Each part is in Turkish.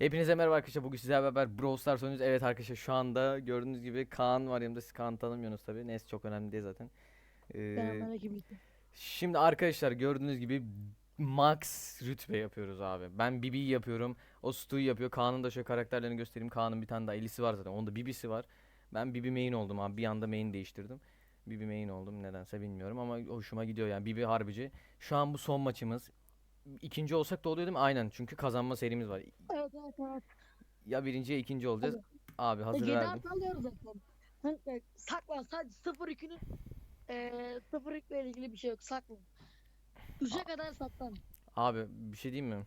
Hepinize merhaba arkadaşlar. Bugün sizlerle beraber Brawl Stars oynuyoruz. Evet arkadaşlar şu anda gördüğünüz gibi Kaan var yanımda. Siz Kaan'ı tanımıyorsunuz tabii. Neyse çok önemli değil zaten. Ee, şimdi arkadaşlar gördüğünüz gibi Max rütbe yapıyoruz abi. Ben Bibi'yi yapıyorum. O Stu'yu yapıyor. Kaan'ın da şöyle karakterlerini göstereyim. Kaan'ın bir tane daha Elisi var zaten. Onda Bibi'si var. Ben Bibi main oldum abi. Bir anda main değiştirdim. Bibi main oldum nedense bilmiyorum ama hoşuma gidiyor yani. Bibi harbici. Şu an bu son maçımız. İkinci olsak da oluyor değil mi? Aynen çünkü kazanma serimiz var. Evet evet evet. Ya birinci ya ikinci olacağız. Abi hazır Yedi verdim. artı alıyoruz zaten. Hani, saklan sadece 0-2'nin eee 0-2 ile ilgili bir şey yok saklan. 3'e kadar saklan. Abi bir şey diyeyim mi?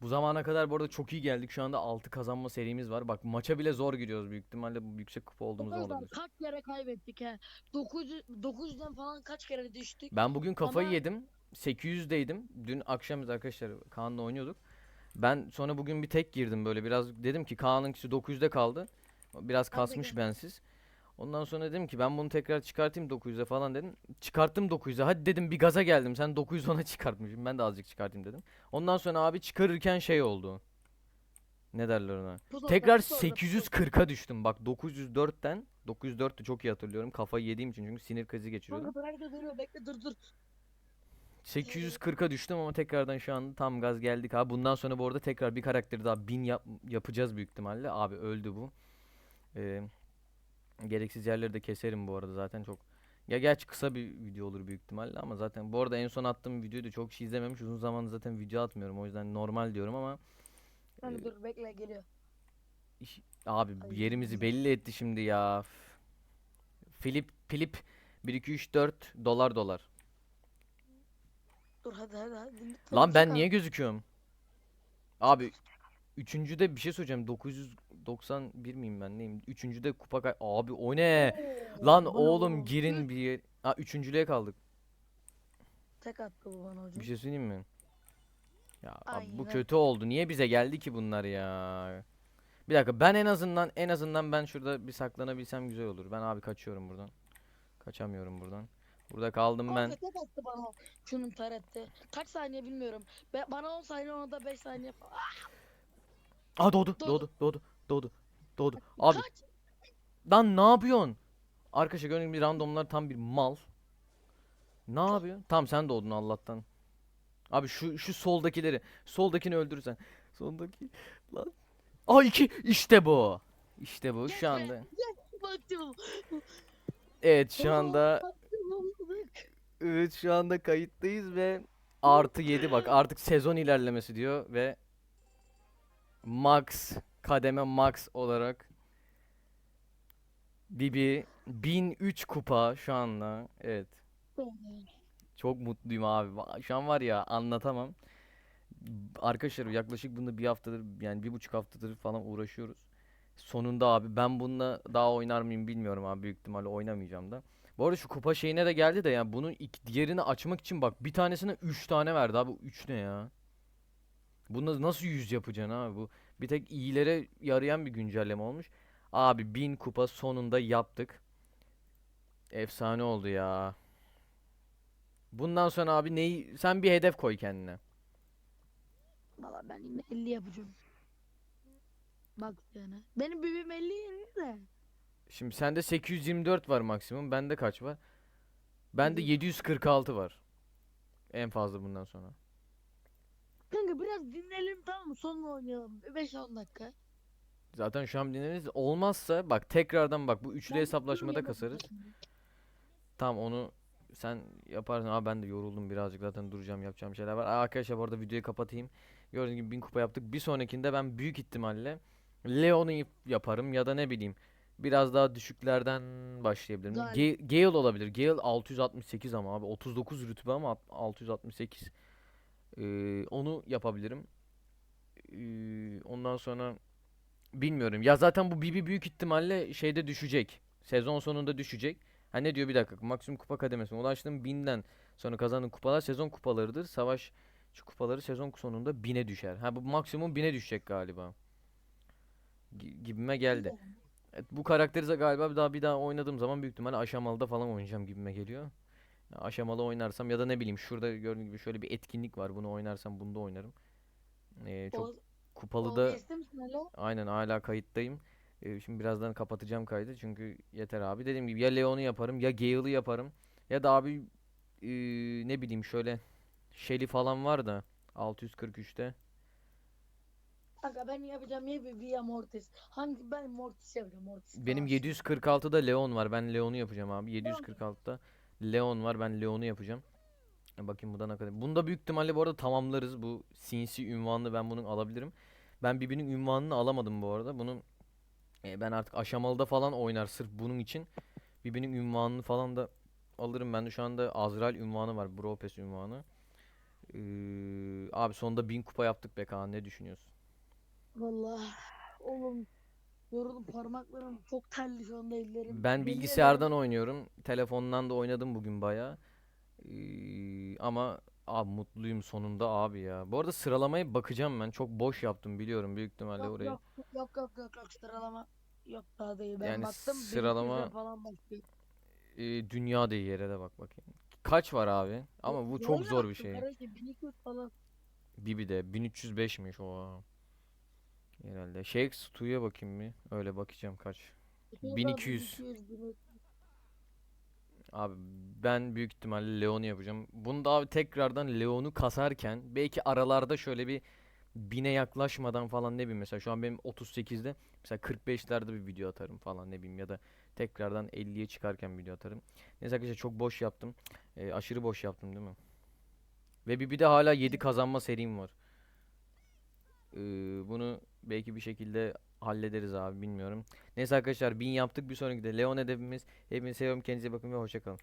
Bu zamana kadar bu arada çok iyi geldik. Şu anda 6 kazanma serimiz var. Bak maça bile zor giriyoruz büyük ihtimalle bu yüksek kupa olduğumuzdan Arkadaşlar olabilir. kaç kere kaybettik he. 900 900'den falan kaç kere düştük. Ben bugün kafayı Ama- yedim. 800'deydim. Dün akşam arkadaşlar Kaan'la oynuyorduk. Ben sonra bugün bir tek girdim böyle biraz dedim ki Kaan'ınkisi 900'de kaldı. Biraz kasmış bensiz. Ondan sonra dedim ki ben bunu tekrar çıkartayım 900'e falan dedim. Çıkarttım 900'e. Hadi dedim bir gaza geldim. Sen 910'a çıkartmışsın. Ben de azıcık çıkartayım dedim. Ondan sonra abi çıkarırken şey oldu. Ne derler ona? Pusu Tekrar orada, pusu orada, pusu. 840'a düştüm. Bak 904'ten 904'tü çok iyi hatırlıyorum. Kafayı yediğim için çünkü sinir krizi geçiriyordum. Kanka bırak da duruyor bekle dur dur. 840'a düştüm ama tekrardan şu anda tam gaz geldik abi. Bundan sonra bu arada tekrar bir karakteri daha 1000 yap- yapacağız büyük ihtimalle. Abi öldü bu. Ee, gereksiz yerleri de keserim bu arada zaten çok. Ya gerçi kısa bir video olur büyük ihtimalle ama zaten bu arada en son attığım videoyu da çok kişi izlememiş. Uzun zamandır zaten video atmıyorum. O yüzden normal diyorum ama Kanka dur bekle geliyor. iş- abi Ay. yerimizi belli etti şimdi ya. Filip Filip 1 2 3 4 dolar dolar. Dur hadi hadi hadi. Lan ben niye gözüküyorum? Abi üçüncüde bir şey söyleyeceğim. 991 miyim ben neyim? Üçüncüde kupa kay- Abi o ne? Lan oğlum girin bir yer. Ha üçüncülüğe kaldık. Tek attı bu bana hocam. Bir şey söyleyeyim mi? Ya abi bu Aynen. kötü oldu. Niye bize geldi ki bunlar ya? Bir dakika ben en azından en azından ben şurada bir saklanabilsem güzel olur. Ben abi kaçıyorum buradan. Kaçamıyorum buradan. Burada kaldım ben. Tek attı bana şunun tarette. Kaç saniye bilmiyorum. Be- bana 10 saniye ona da 5 saniye falan. Aa doğdu, Doğdu. doğdu, doğdu, doğdu, doğdu. Abi Kaç? Lan ne yapıyorsun? Arkadaşlar gördüğünüz gibi randomlar tam bir mal. Ne yapıyor? Tamam sen doğdun Allah'tan. Abi şu şu soldakileri, soldakini öldürürsen. Soldaki lan. Aa iki işte bu. İşte bu şu anda. Baktım. Evet şu anda. Evet şu anda kayıttayız ve artı 7 bak artık sezon ilerlemesi diyor ve max kademe max olarak Bibi 1003 kupa şu anda. Evet. Çok mutluyum abi. Şu an var ya anlatamam. Arkadaşlar yaklaşık bunda bir haftadır yani bir buçuk haftadır falan uğraşıyoruz. Sonunda abi ben bununla daha oynar mıyım bilmiyorum abi büyük ihtimalle oynamayacağım da. Bu arada şu kupa şeyine de geldi de yani bunun iki, diğerini açmak için bak bir tanesine 3 tane verdi abi 3 ne ya? Bunu nasıl 100 yapacaksın abi bu? Bir tek iyilere yarayan bir güncelleme olmuş. Abi 1000 kupa sonunda yaptık. Efsane oldu ya. Bundan sonra abi neyi sen bir hedef koy kendine. Valla ben yine 50 yapacağım. Bak yani. Benim büyüğüm 50 yeni de. Şimdi sende 824 var maksimum. Bende kaç var? Bende Hı. 746 var. En fazla bundan sonra. Kanka biraz dinleyelim tamam mı? Sonra oynayalım. 5-10 dakika. Zaten şu an dinleriz. Olmazsa bak tekrardan bak bu üçlü Ben hesaplaşmada yapıyorum kasarız. şimdi. Tamam onu sen yaparsın. Abi ben de yoruldum birazcık zaten duracağım yapacağım şeyler var. Aa, Arkadaşlar bu arada videoyu kapatayım. Gördüğünüz gibi 1000 kupa yaptık. Bir sonrakinde ben büyük ihtimalle Leon'u yap- yaparım ya da ne bileyim biraz daha düşüklerden başlayabilirim. Gal- Ga- Gale olabilir. Gale 668 ama abi 39 rütbe ama alt- 668. Ee, onu yapabilirim. Ee, ondan sonra bilmiyorum. Ya zaten bu Bibi büyük ihtimalle şeyde düşecek. Sezon sonunda düşecek. Ha ne diyor bir dakika. Maksimum kupa kademesine ulaştığım 1000'den sonra kazandığın kupalar sezon kupalarıdır. Savaş kupaları sezon sonunda 1000'e düşer. Ha bu maksimum 1000'e düşecek galiba. Gi- gibime geldi. Evet, bu karakteri galiba bir daha bir daha oynadığım zaman büyük ihtimalle aşamalıda falan oynayacağım gibime geliyor. Aşamalı oynarsam ya da ne bileyim şurada gördüğün gibi şöyle bir etkinlik var. Bunu oynarsam bunda oynarım. Ee, çok Kupalı da aynen hala kayıttayım. Ee, şimdi birazdan kapatacağım kaydı çünkü yeter abi. Dediğim gibi ya Leon'u yaparım ya Gale'ı yaparım ya da abi ee, ne bileyim şöyle Shelly falan var da 643'te. Kanka ben yapacağım ya bir via Mortis. Hangi ben Mortis yapacağım Mortis. Benim kalsın. 746'da Leon var. Ben Leon'u yapacağım abi. 746'da Leon var. Ben Leon'u yapacağım. Bakayım burada ne kadar. Bunda büyük ihtimalle bu arada tamamlarız. Bu sinsi ünvanını ben bunun alabilirim. Ben birbirinin ünvanını alamadım bu arada. Bunun e, ben artık aşamalıda falan oynar sırf bunun için. Birbirinin ünvanını falan da alırım. Bende şu anda Azrail ünvanı var. Bro Pass ünvanı. Ee, abi sonunda 1000 kupa yaptık be Kaan. Ne düşünüyorsun? Vallahi oğlum yoruldum parmaklarım çok terli şu anda ellerim. Ben bilgisayardan oynuyorum. Telefondan da oynadım bugün baya. ama abi mutluyum sonunda abi ya. Bu arada sıralamaya bakacağım ben. Çok boş yaptım biliyorum büyük ihtimalle Yok orayı. yok yok yok yok yok sıralama yok daha değil. Ben Yani baktım sıralama- 1200'e falan başlıyor. Ee, dünya değil yere de bak bakayım. Kaç var abi? Ama bu çok zor bir baktım şey. kardeşim, 1200 falan. Bibi'de 1305'miş o. Herhalde. Shakes Tu'ya bakayım mı? Öyle bakacağım kaç. 1200. 1200. Abi ben büyük ihtimalle Leon'u yapacağım. Bunu da abi tekrardan Leon'u kasarken belki aralarda şöyle bir bine yaklaşmadan falan ne bileyim mesela şu an benim 38'de mesela 45'lerde bir video atarım falan ne bileyim ya da tekrardan 50'ye çıkarken video atarım. Neyse arkadaşlar çok boş yaptım. Ee, aşırı boş yaptım değil mi? Ve bir, bir de hala 7 kazanma serim var. Ee, bunu belki bir şekilde hallederiz abi bilmiyorum. Neyse arkadaşlar 1000 yaptık bir sonraki de Leon hedefimiz. Hepinizi seviyorum kendinize bakın ve hoşça kalın.